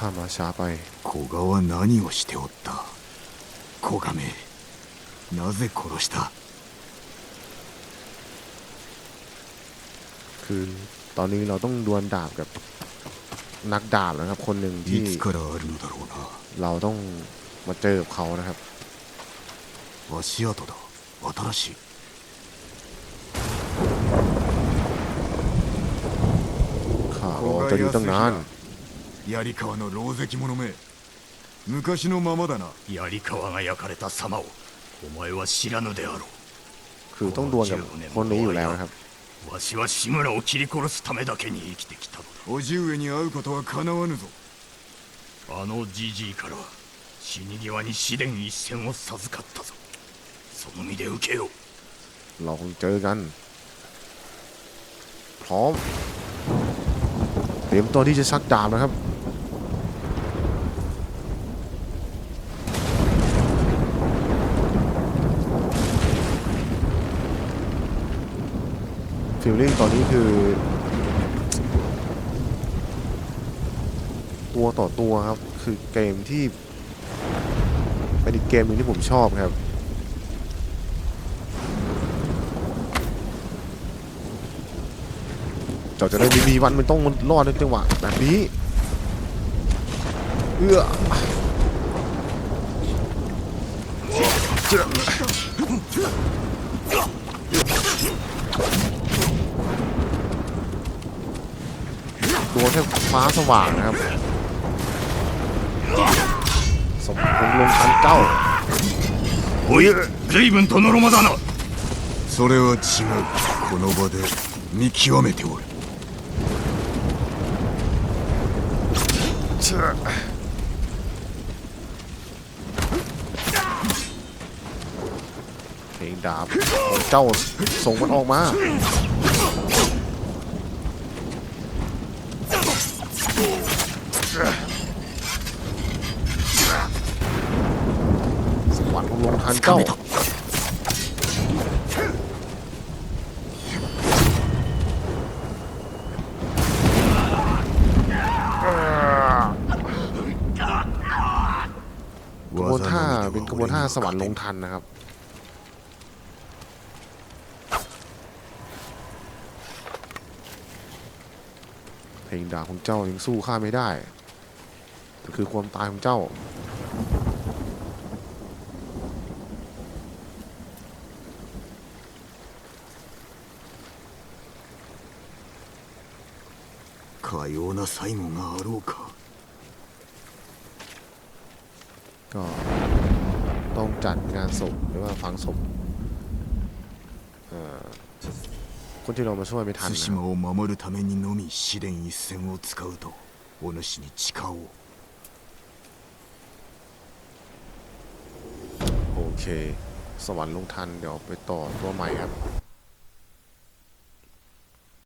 ข้ามาช้าไป 古賀は何をしておった古賀めなぜ殺した คือตอนนี้เราต้องดวลดาบกับนักดาบนะครับ คนหนึ่ง い ที่ つからあるのだろうな เราต้องมาเจอกับเขานะครับ 足跡だ新しい ข้าบอกจะอยู่ตั้งนาน 槍川の狼藉者め昔のままだな槍川が焼かれた様をお前は知らぬであろ คือต้องดวลกับคนนี้อยู่แล้วนะครับ うわしは志村を切り殺すためだけに生きてきたのだ叔父上に会うことはかなわぬぞあのじじいから死に際に死伝一戦を授かったぞその身で受けよう เราคงเจอกัน พร้อม เตรียมตัวที่จะชักดาบนะครับ ฟีลลิ่งตอนนี้คือ ตัวต่อตัวครับ คือเกมที่เป็นอีกเกมหนึ่งที่ผมชอบครับเจ้าจะได้ม่มีวันมันต้องรอดในจังหวะแบบนี้ เอื้อเจ้าตัวแค่ฟ้าสว่างนะครับ สมคงลงทันเจ้า おい随分とのろまだなそれは違うこの場で見極めておる เพลงดาบของเจ้าส่งมันออกมา รรค์คงลงทันเจ้ากระบวนท่าเป็นกระบวนท่าสวรรค์ลงทันนะครับเพลงด่าของเจ้ายังสู้ข้าไม่ได้แต่คือความตายของเจ้า かような最後があろうか ก็ต้องจัดงานศพหรือว่าฝังศพเอ่อคนที่เรามาช่วยไม่ทัน 対 นะครับ 馬を守るためにのみ試練一戦を使うとお主に誓おう โอเค สวรรค์ลงทันเดี๋ยวไปต่อตัวใหม่ครับ